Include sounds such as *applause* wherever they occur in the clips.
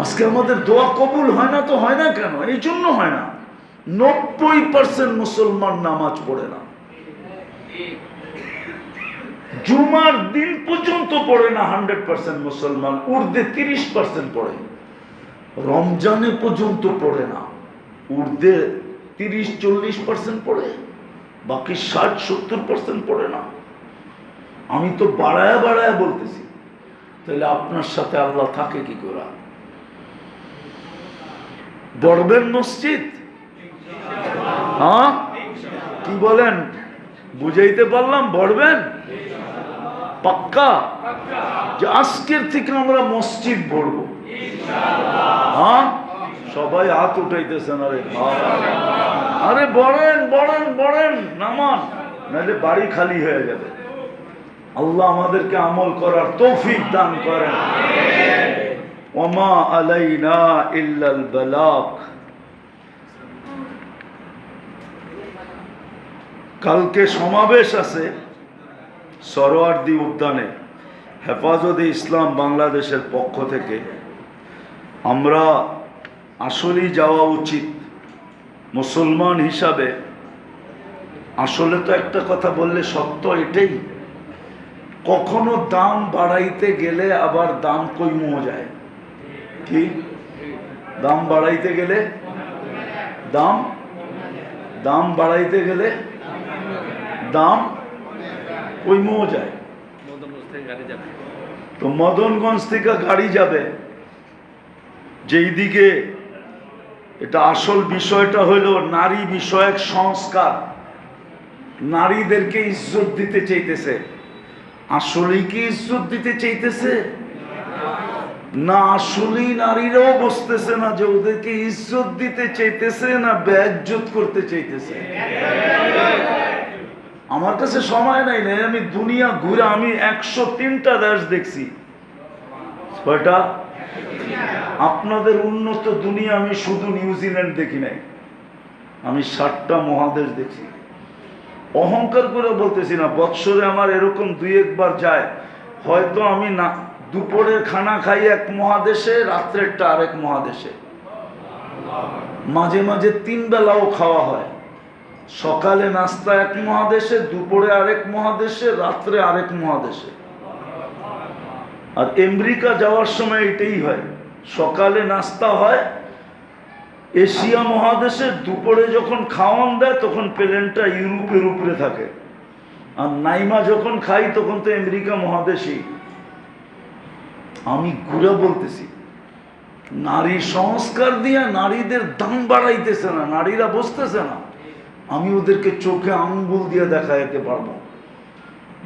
আজকে আমাদের দোয়া কবুল হয় না তো হয় না কেন? এই জন্য হয় না। নব্বই পার্সেন্ট মুসলমান নামাজ পড়ে না। জুমার দিন পর্যন্ত পড়ে না হান্ড্রেড পার্সেন্ট মুসলমান উর্দে তিরিশ পার্সেন্ট পড়ে। রমজানে পর্যন্ত পড়ে না। উর্দে তিরিশ চল্লিশ পার্সেন্ট পড়ে, বাকি ষাট সত্তর পার্সেন্ট পড়ে না। আমি তো বাড়ায় বাড়ায় বলতেছি। তাহলে আপনার সাথে আল্লাহ থাকে কি করে? বড়বেন মসজিদ? হ্যাঁ? কি বলেন? বুঝাইতে পারলাম, বড়বেন? পাক্কা? যে আজকের থেকে আমরা মসজিদ ভরবো হ্যাঁ? সবাই হাত উঠাইতেছেন, আরে আরে বড়েন বড়েন বড়েন, নামান। নাহলে বাড়ি খালি হয়ে যাবে। আল্লাহ আমাদেরকে আমল করার তৌফিক দান করেন। ওমা আলাইনা ইল্লাল বালাক কালকে সমাবেশ আছে সরোয়ার্দি উদ্যানে, হেফাজতে ইসলাম বাংলাদেশের পক্ষ থেকে। আমরা আসলেই যাওয়া উচিত মুসলমান হিসাবে। আসলে তো একটা কথা বললে সত্য এটাই। কখনো দাম বাড়াইতে গেলে আবার দাম কইমো যায়। কি? দাম বাড়াইতে গেলে? দাম? দাম বাড়াইতে গেলে? দাম? কইমো যায় তো মদনগঞ্জ থেকে গাড়ি যাবে। যেই দিকে এটা আসল বিষয়টা হলো নারী বিষয়ক সংস্কার। নারীদেরকে ইজ্জত দিতে চাইতেছে। আসলেই কি ইজ্জত দিতে চাইতেছে? না আসলেই নারীরাও বসতেছে না যে ওদেরকে ইজ্জত দিতে চাইতেছে না ব্যাজ্জত করতে চাইতেছে। আমার কাছে সময় নাই নাই, আমি দুনিয়া ঘুরে আমি একশো তিনটা দেশ দেখছি। আপনাদের উন্নত দুনিয়া আমি শুধু নিউজিল্যান্ড দেখি নাই, আমি ষাটটা মহাদেশ দেখছি। অহংকার করে বলতেছি না, বৎসরে আমার এরকম দুই একবার যায়, হয়তো আমি না দুপুরের খানা খাই এক মহাদেশে, রাত্রেরটা আরেক মহাদেশে। মাঝে মাঝে তিন বেলাও খাওয়া হয়। সকালে নাস্তা এক মহাদেশে, দুপুরে আরেক মহাদেশে, রাত্রে আরেক মহাদেশে। আর আমেরিকা যাওয়ার সময় এটাই হয়। সকালে নাস্তা হয় এশিয়া মহাদেশে, দুপুরে যখন খাওয়ান দেয়, তখন প্লেনটা ইউরোপের উপরে থাকে। আর নাইমা যখন খাই, তখন তো আমেরিকা মহাদেশেই। আমি গুড়া বলতেছি, নারী সংস্কার দিয়ে নারীদের দাম বাড়াইতেছে না, নারীরা বসতেছে না। আমি ওদেরকে চোখে আঙ্গুল দিয়ে দেখাইতে পারব।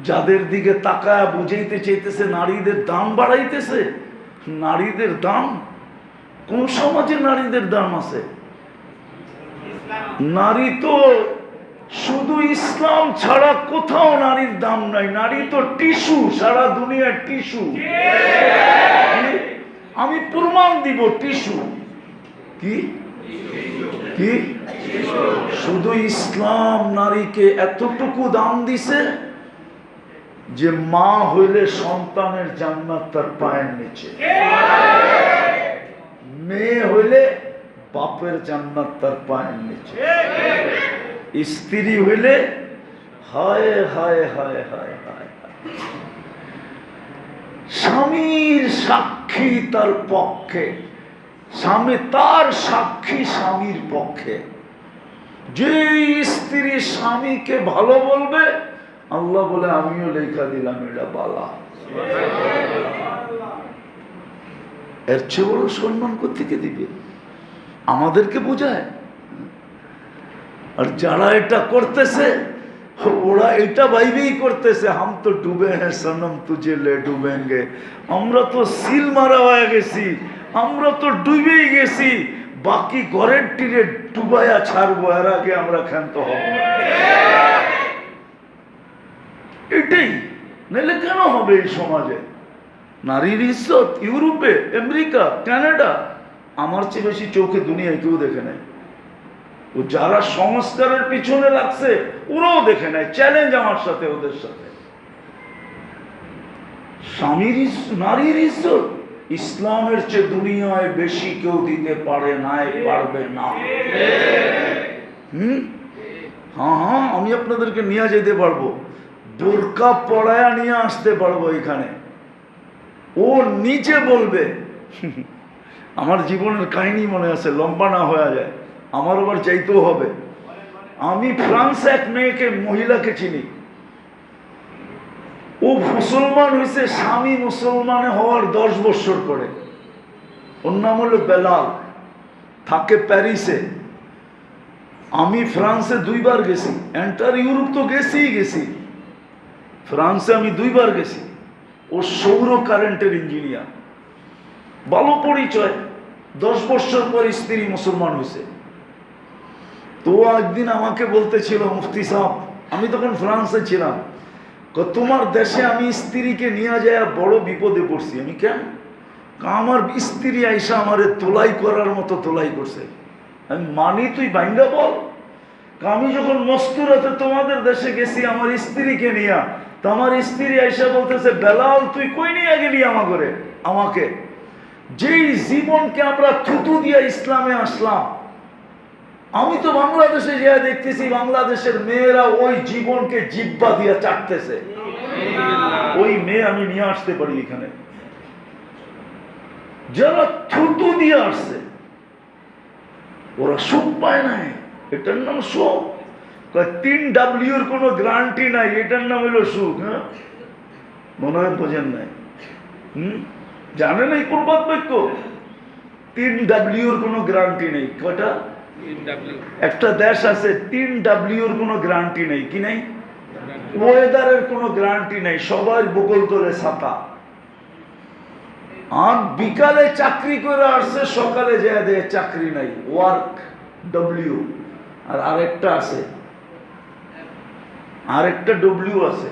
যাদের দিকে তাকায় বুঝাইতে চাইতেছে নারীদের দাম বাড়াইতেছে, নারীদের দাম, কোন সমাজে নারীদের দাম আছে? নারী তো শুধু ইসলাম ছাড়া কোথাও নারীর দাম নাই। নারী তো টিস্যু, সারা দুনিয়ার টিস্যু। আমি প্রমাণ দিব টিস্যু। কি? কি? শুধু ইসলাম নারীকে এতটুকু দাম দিছে যে মা হইলে সন্তানের জান্নাত তার পায়ের নিচে। মেয়ে হইলে বাপের জান্নাত তার পায়ের নিচে। স্ত্রী হইলে হায় হায় হায় হায় হায় স্বামীর সাক্ষী তার পক্ষে, স্বামী তার সাক্ষী স্বামীর পক্ষে। যে স্ত্রী স্বামীকে ভালো বলবে, আল্লাহ বলে, আমিও লেখা দিলাম, এটা বালা। এর চেয়ে বড় সম্মান কোথেকে দিবে? আমাদেরকে বোঝায়? আর যারা এটা করতেছে, ওরা এটা ভাইবেই করতেছে, হাম তো ডুবে হ্যাঁ সনম তুঝে লে ডুবেঙ্গে। আমরা তো সিল মারা হয়ে গেছি, আমরা তো ডুবেই গেছি, বাকি ঘরের টিরে ডুবাইয়া ছাড়বো, এর আগে আমরা ক্ষান্ত হব এটাই, নাহলে কেন হবে এই সমাজে? নারীর ইজ্জত, ইউরোপে, আমেরিকা, কানাডা, আমার চেয়ে বেশি চোখে দুনিয়ায় কেউ দেখে নেয় ও যারা সংস্কারের পিছনে লাগছে, ওরাও দেখে নেয় চ্যালেঞ্জ আমার সাথে ওদের সাথে। স্বামীর নারীর ইজ্জত, ইসলামের চেয়ে দুনিয়ায় বেশি কেউ দিতে পারে নাই পারবে না। হুম? হ্যাঁ হ্যাঁ আমি আপনাদেরকে নিয়ে যেতে পারব। বোরকা পড়ায়া নিয়ে আসতে পারব এখানে। ও নিচে বলবে, *laughs* আমার জীবনের কাহিনী মনে আছে, লম্বা না হয়ে যায়। আমার আবার যাইতেও হবে। আমি ফ্রান্সে এক মেয়েকে, মহিলাকে চিনি। ও মুসলমান হয়েছে স্বামী মুসলমানে হওয়ার দশ বছর করে ওর নাম হলো বেলাল। থাকে প্যারিসে। আমি ফ্রান্সে দুইবার গেছি। এন্টার ইউরোপ তো গেছিই গেছি। ফ্রান্সে আমি দুইবার গেছি। ও সৌর কারেন্টের ইঞ্জিনিয়ার ভালো পরিচয়। দশ বছর পর স্ত্রী মুসলমান হয়েছে তো একদিন আমাকে বলতেছিল, মুফতি সাহেব, আমি তখন ফ্রান্সে ছিলাম। তোমার দেশে আমি স্ত্রীকে নিয়ে যায় বড় বিপদে পড়ছি। আমি কেন? আমার স্ত্রী আইসা আমারে তোলাই করার মতো তোলাই করছে। আমি মানি তুই বাইঙ্গা বল। আমি যখন মস্তুরাতে তোমাদের দেশে গেছি, আমার স্ত্রীকে নিয়ে, তো আমার স্ত্রী আইসা বলতেছে, বেলাল, তুই কই নিয়ে গেলি আমাকে আমাকে? যেই জীবনকে আমরা থুতু দিয়ে ইসলামে আসলাম আমি তো বাংলাদেশে যা দেখতেছি, বাংলাদেশের মেয়েরা ওই জীবনকে জিব্বা দিয়া চাটতেছে। ওই মেয়ে আমি নিয়ে আসতে পারি এখানে। যারা থুতু দিয়ে আসছে, ওরা সুখ পায় নাই। এটার নাম সুখ। তিন ডাব্লিউর কোনো গ্যারান্টি নাই, এটার নাম হলো সুখ হ্যাঁ? মনে হয় বোঝেন নাই। হুম? জানেন এই প্রবাদ বাক্য তিন ডাব্লিউর কোনো গ্যারান্টি নেই। কয়টা? একটা দেশ আছে, তিন ডাব্লিউর কোনো গ্যারান্টি নেই। কি নাই? ওয়েদারের কোনো গ্যারান্টি নেই। সবার বকল তোলে ছাতা। আর বিকালে চাকরি করে আসছে, সকালে দেয় চাকরি নাই। ওয়ার্ক ডব্লিউ আর আরেকটা আছে। আরেকটা ডব্লিউ আছে।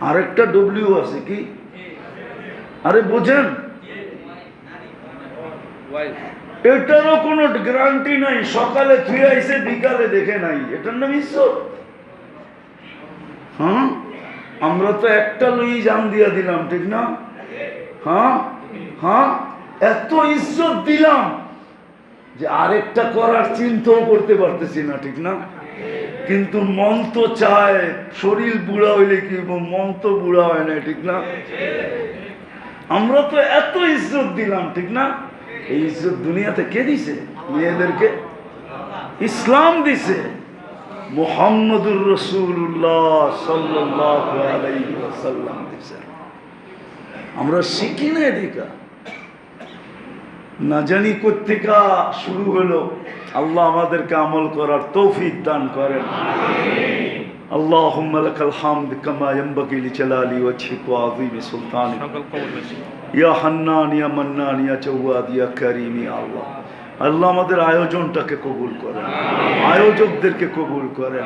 আরেকটা ডব্লিউ আছে কি? আরে বোঝেন? এটারও কোনো গ্যারান্টি নাই। সকালে ধুয়ে আইসে বিকালে দেখে নাই। এটার নাম ঈশ্বর। হ্যাঁ? আমরা তো একটা লই জান দিয়া দিলাম, ঠিক না? হ্যাঁ? হ্যাঁ? এত ইজ্জত দিলাম যে আরেকটা করার চিন্তাও করতে পারতেছি না, ঠিক না? কিন্তু মন তো চায়, শরীর বুড়া হইলে কি মন তো বুড়া হয় না, ঠিক না? আমরা তো এত ইজ্জত দিলাম, ঠিক না? এই ইজ্জত দুনিয়াতে কে দিছে মেয়েদেরকে ইসলাম দিছে মোহাম্মদুর রসুল্লাহ সাল্লাম দিছে আমরা শিখি না এদিকা না জানি কোথেকা শুরু হলো আল্লাহ আমাদেরকে আমল করার তৌফিক দান করেন اللهم لك الحمد كما ينبغي لجلال وجهك وعظيم سلطانك সকল কবর বেশি ইয়া হান্নান, ইয়া মান্নান, ইয়া চৌয়াদ ইয়া করিম, ইয়া আল্লাহ। আল্লাহ আমাদের আয়োজনটাকে কবুল করেন। আয়োজকদেরকে কবুল করেন।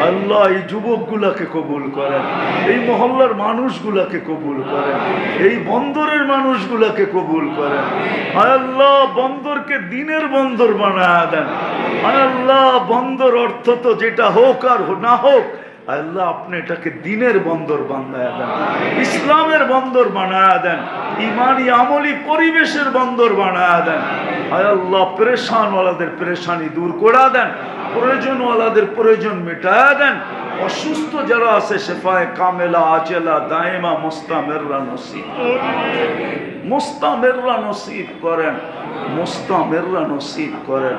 আল্লাহ এই যুবকগুলাকে কবুল করেন। এই মহল্লার মানুষগুলাকে কবুল করেন। এই বন্দরের মানুষগুলাকে কবুল করেন। আল্লাহ, বন্দরকে দিনের বন্দর বানায় দেন। আল্লাহ, বন্দর অর্থ তো যেটা হোক আর না হোক আল্লাহ আপনি এটাকে দিনের বন্দর বানায় দেন, ইসলামের বন্দর বানায় দেন, ইমানি আমলি পরিবেশের বন্দর বানায় দেন। আল্লাহ, পরেশানওয়ালাদের পরেশানি দূর করে দেন, প্রয়োজনওয়ালাদের প্রয়োজন মেটায় দেন। অসুস্থ যারা আছে, শেফায় কামেলা আচেলা দায়েমা, মোস্তামেররা নসিব। মোস্তামেররা নসিব করেন, মোস্তামেররা নসিব করেন,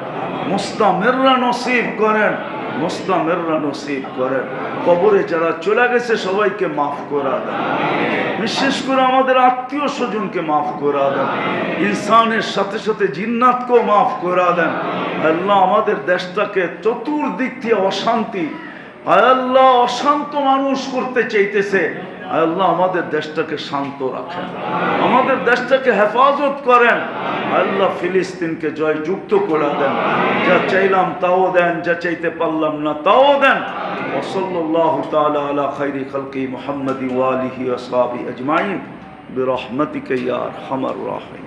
মোস্তামেররা নসিব করেন। মোস্তামেররা নসিব করেন। কবরে যারা চলে গেছে, সবাইকে মাফ করা দেন। বিশেষ করে আমাদের আত্মীয় স্বজনকে মাফ করা দেন। ইনসানের সাথে সাথে জিন্নাতকেও মাফ করা দেন। আল্লাহ আমাদের দেশটাকে চতুর্দিক থেকে অশান্তি, আল্লাহ অশান্ত মানুষ করতে চাইতেছে। আল্লাহ আমাদের দেশটাকে শান্ত রাখেন আমাদের দেশটাকে হেফাজত করেন আয় আল্লাহ ফিলিস্তিনকে জয় যুক্ত করে দেন যা চাইলাম তাও দেন যা চাইতে পারলাম না তাও দেন وصلى الله تعالى على خير خلقه محمد وآله وصحبه أجمعين برحمتك يا أرحم الراحمين